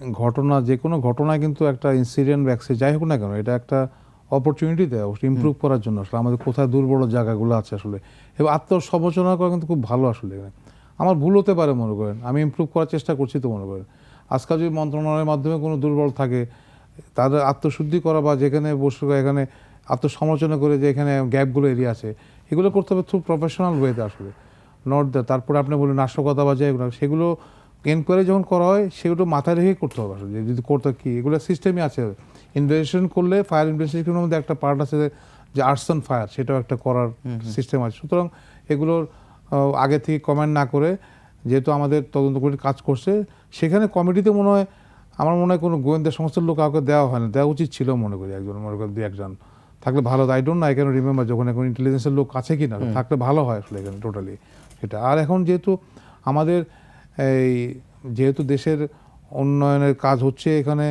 ঘটনা যে কোনো ঘটনা কিন্তু একটা ইনসিডেন্ট ব্যাক্সে যাই হোক না কেন এটা একটা অপরচুনিটি দেয় ইমপ্রুভ করার জন্য আসলে। আমাদের কোথায় দুর্বল জায়গাগুলো আছে আসলে। এবং আত্মসমালোচনা করা কিন্তু খুব ভালো আসলে আমার ভুল হতে পারে মনে করেন আমি ইমপ্রুভ করার চেষ্টা করছি তো মনে করেন। আজকাল যদি মন্ত্রণালয়ের মাধ্যমে কোনো দুর্বল থাকে তাদের আত্মশুদ্ধি করা বা যেখানে বসে এখানে আত্মসমালোচনা করে যে এখানে গ্যাপগুলো এরিয়া আছে এগুলো করতে হবে থ্রু প্রফেশনাল ওয়েতে আসলে। নট দ্য তারপরে আপনি বলেন নাশকতা বা যেগুলো সেগুলো এনকোয়ারি যখন করা হয় সেগুলো মাথায় রেখে করতে হবে আসলে যদি করতে কি। এগুলো সিস্টেমই আছে। ইনভেস্টিগেশন করলে ফায়ার ইনভেস্টিগেশনের মধ্যে একটা পার্ট আছে যে আর্টস অ্যান্ড ফায়ার সেটাও একটা করার সিস্টেম আছে। সুতরাং এগুলোর আগে থেকে কমেন্ট না করে যেহেতু আমাদের তদন্ত করে কাজ করছে সেখানে কমিটিতে মনে হয় আমার মনে হয় কোনো গোয়েন্দা সংস্থার লোক কাউকে দেওয়া হয় না দেওয়া উচিত ছিল মনে করি একজন মনে করি দু একজন থাকলে ভালো আই ডোন্ট না এখানে রিমেম্বার যখন এখন ইন্টেলিজেন্সের লোক আছে কি না থাকলে ভালো হয় আসলে এখানে টোটালি সেটা। আর এখন যেহেতু আমাদের এই যেহেতু দেশের উন্নয়নের কাজ হচ্ছে এখানে,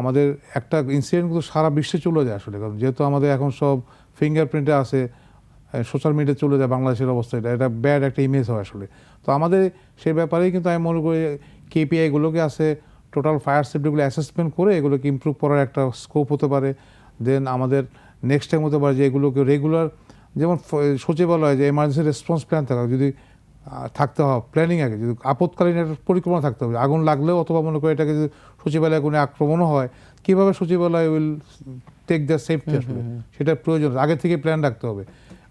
আমাদের একটা ইনসিডেন্ট কিন্তু সারা বিশ্বে চলে যায় আসলে। কারণ যেহেতু আমাদের এখন সব ফিঙ্গারপ্রিন্টে আছে সোশ্যাল মিডিয়া চলে যায় বাংলাদেশের অবস্থা, এটা এটা ব্যাড একটা ইমেজ হয় আসলে। তো আমাদের সে ব্যাপারেই কিন্তু আমি মনে করি কেপিআইগুলোকে আছে টোটাল ফায়ার সেফটিগুলো অ্যাসেসমেন্ট করে এগুলোকে ইমপ্রুভ করার একটা স্কোপ হতে পারে। দেন আমাদের নেক্সট টাইম হতে পারে যে এগুলোকে রেগুলার যেমন সচিবালয় যে এমার্জেন্সি রেসপন্স প্ল্যান থাকা, যদি থাকতে হবে প্ল্যানিং আগে যদি আপৎকালীন একটা পরিকল্পনা থাকতে হবে আগুন লাগলেও অথবা মনে করে এটাকে যদি সচিবালয়ে কোনো আক্রমণও হয় কীভাবে সচিবালয় উইল টেক দ্য সেফটি আসলে? সেটার প্রয়োজন আগে থেকে প্ল্যান রাখতে হবে।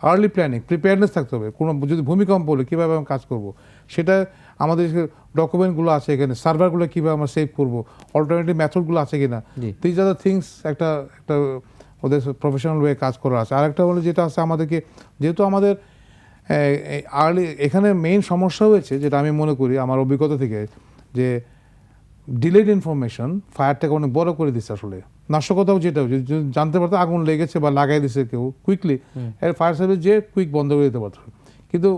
আর্লি প্ল্যানিং প্রিপেয়ারনেস থাকতে হবে। কোনো যদি ভূমিকম্প হলে কীভাবে আমি কাজ করব? সেটা আমাদের ডকুমেন্টগুলো আছে এখানে সার্ভারগুলো কীভাবে আমরা সেভ করব? অল্টারনেটিভ মেথডগুলো আছে কি না দিজ আর দ্য থিংস একটা একটা ওদের প্রফেশনাল ওয়ে কাজ করা আছে। আর একটা হলো যেটা আছে আমাদেরকে যেহেতু আমাদের আর্লি এখানে মেইন সমস্যা হয়েছে যেটা আমি মনে করি আমার অভিজ্ঞতা থেকে যে ডিলেড ইনফরমেশন ফায়ারটাকে অনেক বড় করে দিচ্ছে আসলে। নাশকতাও যেটা যদি জানতে পারতো আগুন লেগেছে বা লাগাই দিছে কেউ কুইকলি এর ফায়ার সার্ভিস যে কুইক বন্ধ করে দিতে পারতো। কিন্তু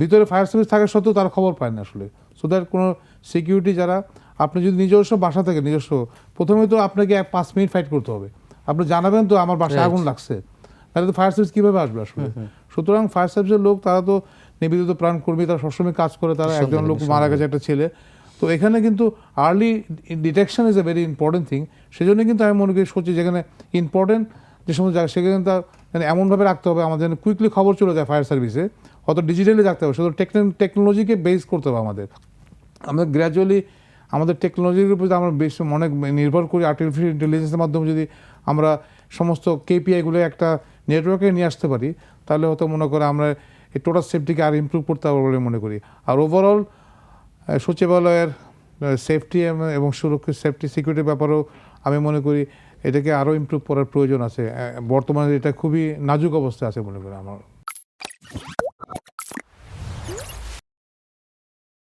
ভিতরে ফায়ার সার্ভিস থাকা সত্ত্বেও তার খবর পায় না আসলে। সো দ্যাট কোনো সিকিউরিটি যারা আপনি যদি নিজস্ব বাসা থেকে নিজস্ব প্রথমে তো আপনাকে এক পাঁচ মিনিট ফাইট করতে হবে। আপনি জানাবেন তো আমার বাসায় আগুন লাগছে। তাহলে তো ফায়ার সার্ভিস কীভাবে আসবে আসলে? সুতরাং ফায়ার সার্ভিসের লোক তারা তো নিবেদিত প্রাণ কর্মী তারা সবসময় কাজ করে তারা একজন লোক মারা গেছে একটা ছেলে। তো এখানে কিন্তু early detection is a very important thing সেজন্য কিন্তু আমি মনে করি সত্যি যেখানে ইম্পর্টেন্ট যে সমস্ত জায়গা সেখানে তার মানে এমনভাবে রাখতে হবে আমাদের কুইকলি খবর চলে যায় ফায়ার সার্ভিসে অত ডিজিটালি রাখতে হবে শুধু টেকনোলজিকে বেস করতে হবে আমাদের। আমরা গ্র্যাজুয়ালি আমাদের টেকনোলজির উপর আমরা বেশ অনেক নির্ভর করি আর্টিফিশিয়াল ইন্টেলিজেন্সের মাধ্যমে যদি আমরা সমস্ত কেপিআইগুলো একটা নেটওয়ার্কে নিয়ে আসতে পারি, তাহলে হয়তো মনে করে আমরা এই টোটাল সেফটিকে আর ইম্প্রুভ করতে পারব বলে মনে করি। আর ওভারঅল সচিবালয়ের সেফটি এবং সুরক্ষিত সেফটি সিকিউরিটির ব্যাপারেও আমি মনে করি এটাকে আরও ইম্প্রুভ করার প্রয়োজন আছে। বর্তমানে এটা খুবই নাজুক অবস্থায় আছে মনে করি আমার।